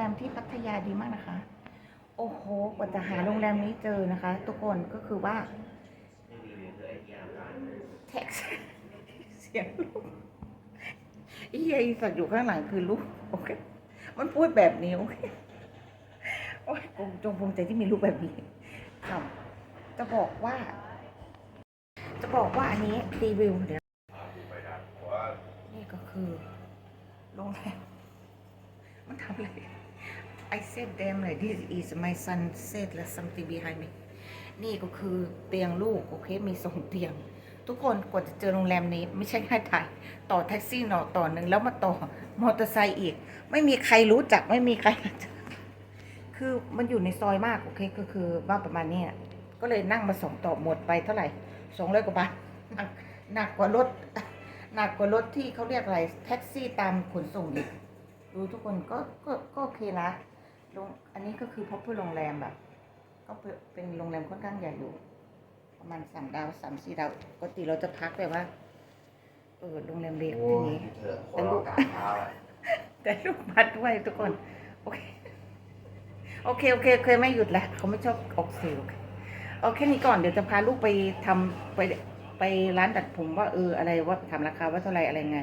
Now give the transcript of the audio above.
แรมที่พัทยาดีมากนะคะ โอ้โหกว่าจะหาโรงแรมนี้เจอนะคะ ทุกคนก็คือว่าแท็กเสียงลูกอีไอสัตว์อยู่ข้างหลังคือลูกโอเคมันพูดแบบนี้โอเคโอ้ยผมจงภูมิใจที่มีลูกแบบนี้ครับจะบอกว่า จะบอกว่าอันนี้รีวิวเดี๋ยวนี่ก็คือโรงแรมมันทำอะไร I said them like this is my son said like something behind me นี่ก็คือเตียงลูก โอเค มีสองเตียง ทุกคนกว่าจะเจอโรงแรมนี้ ไม่ใช่ง่ายถ่าย ต่อแท็กซี่หนอต่อหนึ่งแล้วมาต่อมอเตอร์ไซค์อีก ไม่มีใครรู้จักไม่มีใครรู้จักคือมันอยู่ในซอยมาก โอเค ก็คือว่าประมาณนี้ก็เลยนั่งมาสองต่อหมดไปเท่าไหร่สองร้อยกว่าบาทหนักหนักกว่ารถหนักกว่ารถที่เขาเรียกอะไรแท็กซี่ตามขนส่งอีกดูทุกคนก็ก็ก็โอเคนะ โรงอันนี้ก็คือพบเพื่อโรงแรมแบบ ก็เป็นเป็นโรงแรมค่อนข้างใหญ่อยู่ ประมาณสามดาวสามสี่ดาวปกติเราจะพักแบบว่า เออโรงแรมเล็กอย่างนี้แต่ลูกแต่ลูกพัดด้วยทุกคน โอเค โอเคโอเคโอเคไม่หยุดแล้วเขาไม่ชอบออกสื่อโอเคเอาแค่นี้ก่อนเดี๋ยวจะพาลูกไปทำไปไปร้านตัดผมว่าเอออะไรว่าทำราคาว่าเท่าไหรอะไรไง